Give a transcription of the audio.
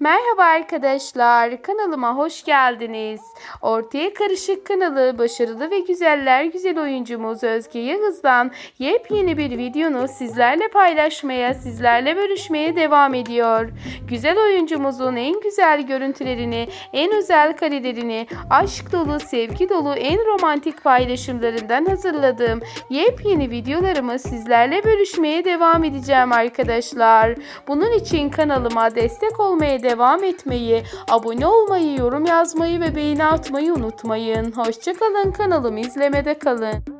Merhaba arkadaşlar, kanalıma hoş geldiniz. Ortaya Karışık kanalı başarılı ve güzeller güzel oyuncumuz Özge Yağız'dan yepyeni bir videonu sizlerle paylaşmaya, sizlerle bölüşmeye devam ediyor. Güzel oyuncumuzun en güzel görüntülerini, en özel karelerini, aşk dolu, sevgi dolu, en romantik paylaşımlarından hazırladığım yepyeni videolarımı sizlerle bölüşmeye devam edeceğim arkadaşlar. Bunun için kanalıma destek olmaya etmeyi, abone olmayı, yorum yazmayı ve beğeni atmayı unutmayın. Hoşçakalın kanalımı izlemede kalın.